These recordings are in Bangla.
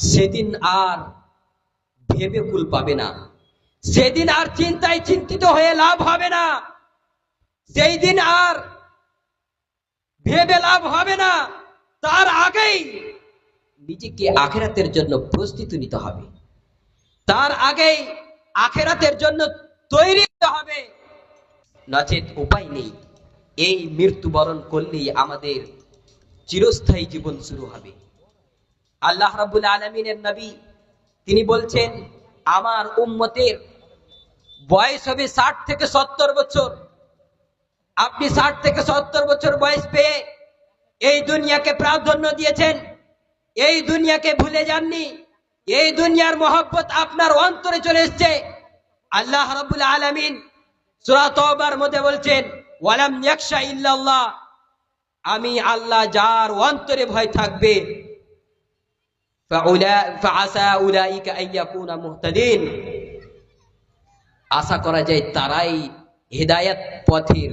সেদিন আর ভেবে কুল পাবে না। সেদিন আর চিন্তায় চিন্তিত হয়ে লাভ হবে না। সেই দিন আর ভেবে লাভ হবে না। তার আগেই নিজেকে আখেরাতের জন্য প্রস্তুতি নিতে হবে। তার আগেই আখেরাতের জন্য তৈরি হতে হবে। নচেত উপায় নেই। এই মৃত্যুবরণ করলেই আমাদের চিরস্থায়ী জীবন শুরু হবে। আল্লাহ রাব্বুল আলমিনের নবী, তিনি বলছেন, আমার উম্মতের বয়স হবে ষাট থেকে সত্তর বছর। আপনি ষাট থেকে সত্তর বছর বয়স পেয়ে এই দুনিয়াকে প্রাধান্য দিয়েছেন। এই দুনিয়াকে ভুলে যাননি। এই দুনিয়ার মহব্বত আপনার অন্তরে চলে এসছে। আল্লাহ রাব্বুল আলামিন সূরা তওবার মধ্যে বলছেন, ওয়ালাম ইয়াকশা ইল্লাল্লাহ। আমি আল্লাহ যার অন্তরে ভয় থাকবে আশা করা যায় তারাই হেদায়াত পথের,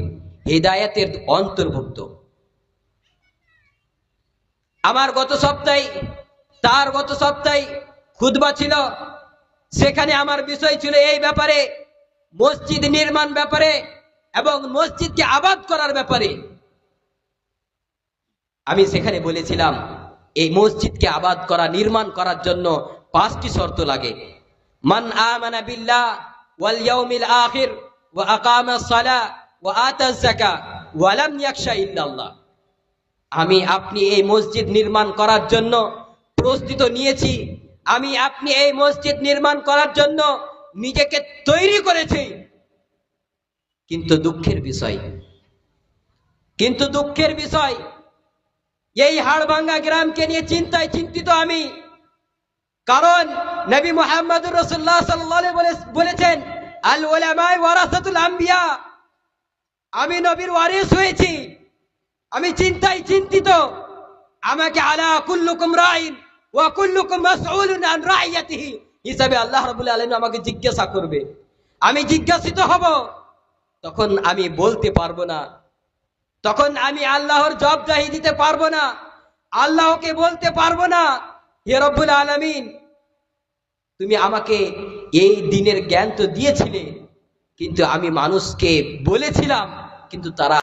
হেদায়াতের অন্তর্ভুক্ত। আমার গত সপ্তাহে, তার গত সপ্তাহে খুদবা ছিল। সেখানে আমার বিষয় ছিল এই ব্যাপারে, মসজিদ নির্মাণ ব্যাপারে এবং মসজিদকে আবাদ করার ব্যাপারে। আমি সেখানে বলেছিলাম এই মসজিদকে আবাদ করা, নির্মাণ করার জন্য পাঁচটি শর্ত লাগে। মান আমানা বিল্লাহ ওয়াল ইয়াউমিল আখির ওয়া আকামা সালা ওয়া আতা যাকা ওয়া লাম ইয়াখশা ইল্লাল্লাহ। আমি আপনি এই মসজিদ নির্মাণ করার জন্য প্রস্তুত নিয়েছি। আমি আপনি এই মসজিদ নির্মাণ করার জন্য নিজেকে তৈরি করেছি। কিন্তু দুঃখের বিষয়। কিন্তু দুঃখের বিষয় এই হাড়ভাঙ্গা গ্রামকে নিয়ে চিন্তায় চিন্তিত আমি। কারণ নবী মোহাম্মদুর রসুল্লাহ সাল্লাল্লাহু বলে- বলেছেন, আল ওলামাই ওয়ারাসাতুল আম্বিয়া। আমি নবীর ওয়ারিস হয়েছি। আমি চিন্তায় চিন্তিত। আমাকে আলা কুল্লুকুম রাইন ওয়া কুল্লুকুম মাসউলুন আন রাইয়াতিহি হিসাবে আল্লাহ রাব্বুল আলামিন আমাকে জিজ্ঞাসা করবে। আমি জিজ্ঞাসিত হব, তখন আমি বলতে পারব না। তখন আমি আল্লাহর জবদাহি দিতে পারব না। আল্লাহকে বলতে পারব না, হে রব্বুল আলমিন, তুমি আমাকে এই দিনের জ্ঞান তো দিয়েছিলে, কিন্তু আমি মানুষকে বলেছিলাম, কিন্তু তারা